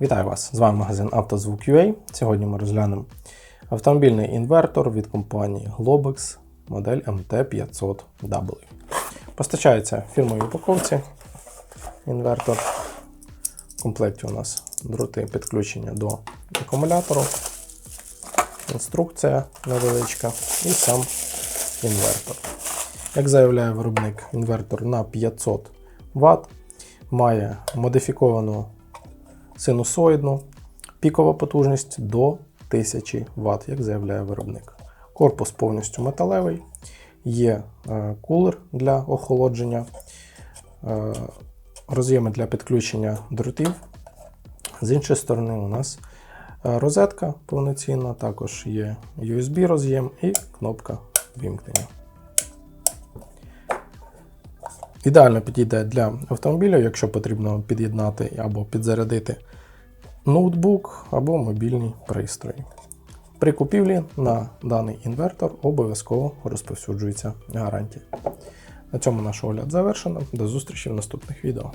Вітаю вас! З вами магазин «Автозвук.UA». Сьогодні ми розглянемо автомобільний інвертор від компанії Globex модель MT500W. Постачається в упаковці інвертор. В комплекті у нас дроти підключення до акумулятору, інструкція невеличка і сам інвертор. Як заявляє виробник, інвертор на 500 Вт має модифіковану синусоїдну, пікова потужність до 1000 Вт, як заявляє виробник. Корпус повністю металевий, є е, кулер для охолодження, е, роз'єми для підключення дротів. З іншої сторони, у нас е, розетка повноцінна, також є USB роз'єм і кнопка вімкнення. Ідеально підійде для автомобіля, якщо потрібно під'єднати або підзарядити ноутбук або мобільний пристрій. При купівлі на даний інвертор обов'язково розповсюджується гарантія. На цьому наш огляд завершено. До зустрічі в наступних відео.